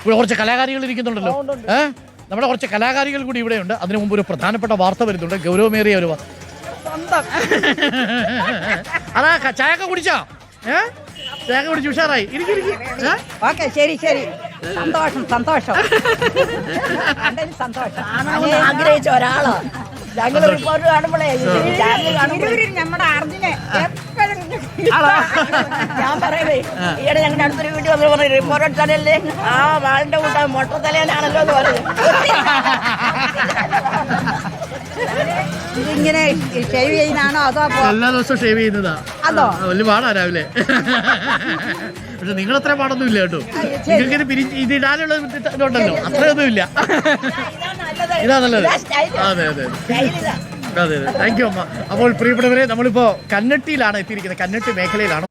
ഇവിടെ കുറച്ച് കലാകാരികൾ ഇരിക്കുന്നുണ്ടല്ലോ ഏഹ് നമ്മുടെ കുറച്ച് കലാകാരികൾ കൂടി ഇവിടെയുണ്ട് അതിനു മുമ്പ് ഒരു പ്രധാനപ്പെട്ട വാർത്ത വരുന്നുണ്ട് ഗൗരവമേറിയ ഒരു വാർത്ത അതാ ചായക്ക കുടിച്ചോ ഏ ചായ കുടിച്ച് ഉഷാറായി ഓക്കെ ശരി ശരി സന്തോഷം സന്തോഷം സന്തോഷം ആഗ്രഹിച്ച ഒരാളോ ഞങ്ങൾ റിപ്പോർട്ട് കാണുമ്പോഴേ നമ്മുടെ അർജുനെ ഞാൻ പറയണേ ഈയിടെ ഞങ്ങളുടെ അടുത്തൊരു വീട്ടിൽ വന്ന് പറഞ്ഞു റിപ്പോർട്ട് ചാനലിലെ ആ വാളിന്റെ കൂട്ട മൊട്ട തലേനാണല്ലോ എന്ന് പറഞ്ഞു. ഇതിങ്ങനെ ഷേവ് ചെയ്യുന്നതാണോ അതോ എല്ലാ ദിവസവും ഷേവ് ചെയ്യുന്നതാ. അതോ? ആ, വലിയ പാടാ രാവിലെ. പക്ഷെ നിങ്ങൾ അത്ര പാടൊന്നും ഇല്ല കേട്ടോ. നിങ്ങൾക്ക് ഇത് പിരി ഇത് ഇടാനുള്ള ഇതുണ്ടല്ലോ. അത്രയൊന്നും ഇല്ല. ഇതാ നല്ലത്. അതെ അതെ അതെ. അതെ അതെ. താങ്ക് യു അമ്മ. അപ്പോൾ പ്രിയപ്പെട്ടവരെ നമ്മളിപ്പോ കന്നട്ടിയിലാണ് എത്തിയിരിക്കുന്നത്. കന്നട്ടി മേഖലയിലാണ്.